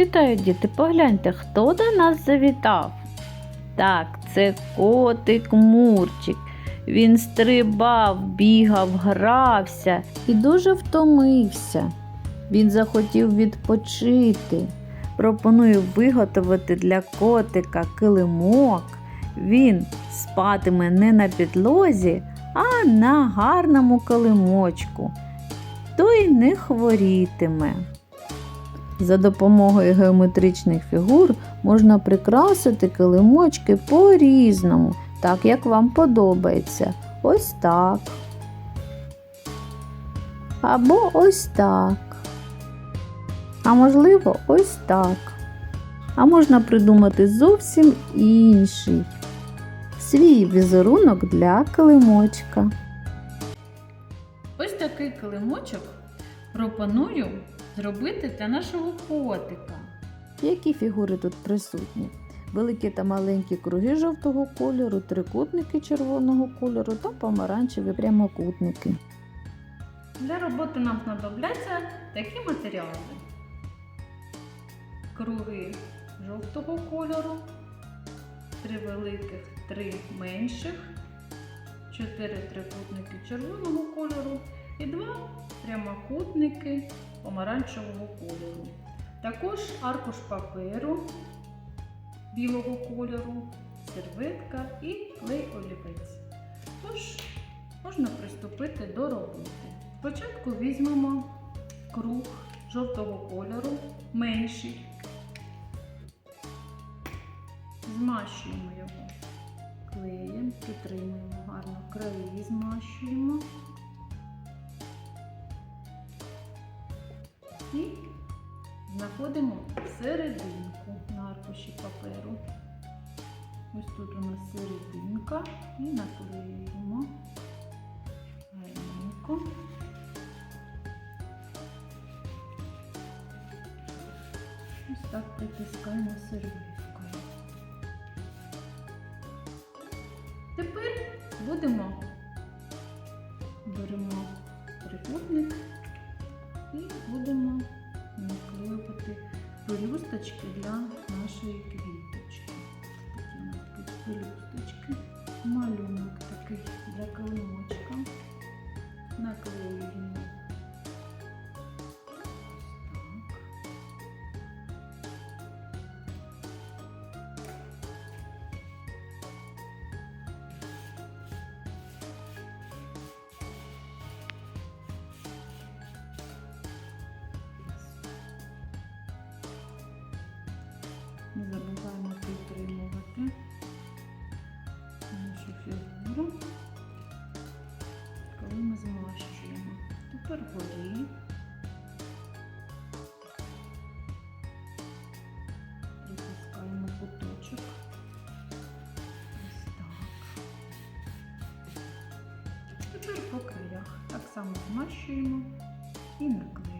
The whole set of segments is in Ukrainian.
Вітаю, діти, погляньте, хто до нас завітав. Так, це котик Мурчик. Він стрибав, бігав, грався і дуже втомився. Він захотів відпочити. Пропоную виготовити для котика килимок. Він спатиме не на підлозі, а на гарному килимочку. То й не хворітиме. За допомогою геометричних фігур можна прикрасити килимочки по-різному, так як вам подобається. Ось так. Або ось так. А можливо, ось так. А можна придумати зовсім інший свій візерунок для килимочка. Ось такий килимочок пропоную зробити для нашого котика. Які фігури тут присутні? Великі та маленькі круги жовтого кольору, трикутники червоного кольору та помаранчеві прямокутники. Для роботи нам знадобляться такі матеріали. Круги жовтого кольору, три великих, три менших, чотири трикутники червоного кольору і два прямокутники помаранчевого кольору. Також аркуш паперу білого кольору, серветка і клей олівець. Тож, можна приступити до роботи. Спочатку візьмемо круг жовтого кольору, менший, змащуємо його клеєм, підтримуємо гарно краї, змащуємо. Знаходимо серединку на аркуші паперу. Ось тут у нас серединка і наклеюємо гарненько. Ось так притискаємо серветкою. Тепер будемо беремо трикутник і будемо наклеювати пелюсточки для нашої квіточки. Такі пелюсточки. Малюнок такий для килимочка. Горі. Куточок. Ось так. Тепер по краях так само змащуємо і наклеюємо.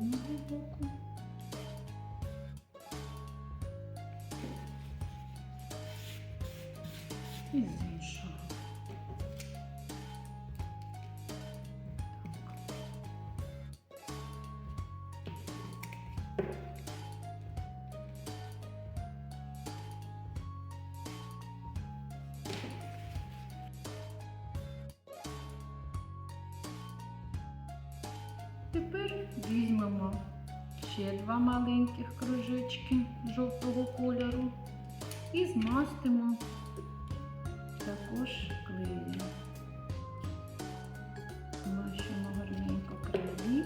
одного боку. І з іншого. Тепер візьмемо ще два маленьких кружечки жовтого кольору і змастимо також клеєм. Змащуємо гарненько краї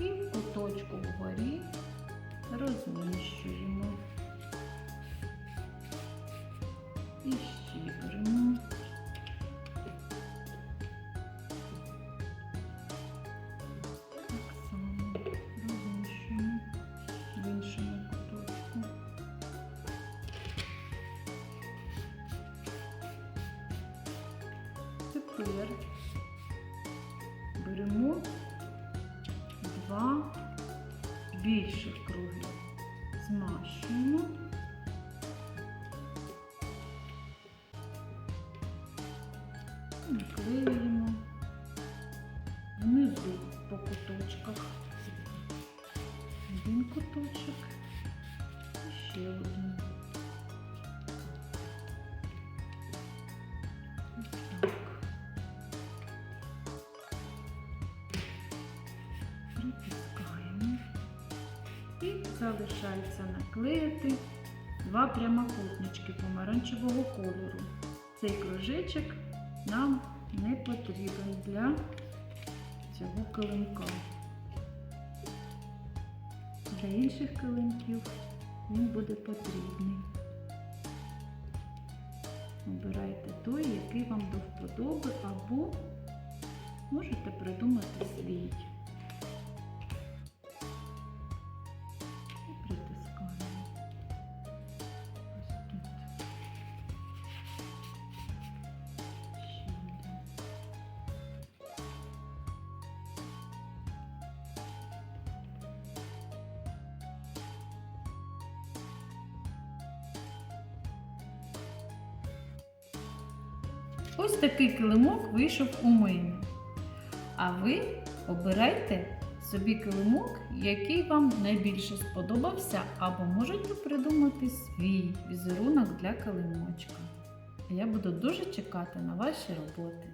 і в куточку вгорі розміщуємо. Тепер беремо два більших круги, змащуємо. Наклеюємо. внизу по куточках. Один куточок і ще один. Залишається наклеїти два прямокутнички помаранчевого кольору. Цей кружечок нам не потрібен для цього килимка. Для інших килимків він буде потрібний. Обирайте той, який вам до вподоби, або можете придумати свій. Ось такий килимок вийшов у мене. А ви обирайте собі килимок, який вам найбільше сподобався, або можете придумати свій візерунок для килимочка. Я буду дуже чекати на ваші роботи.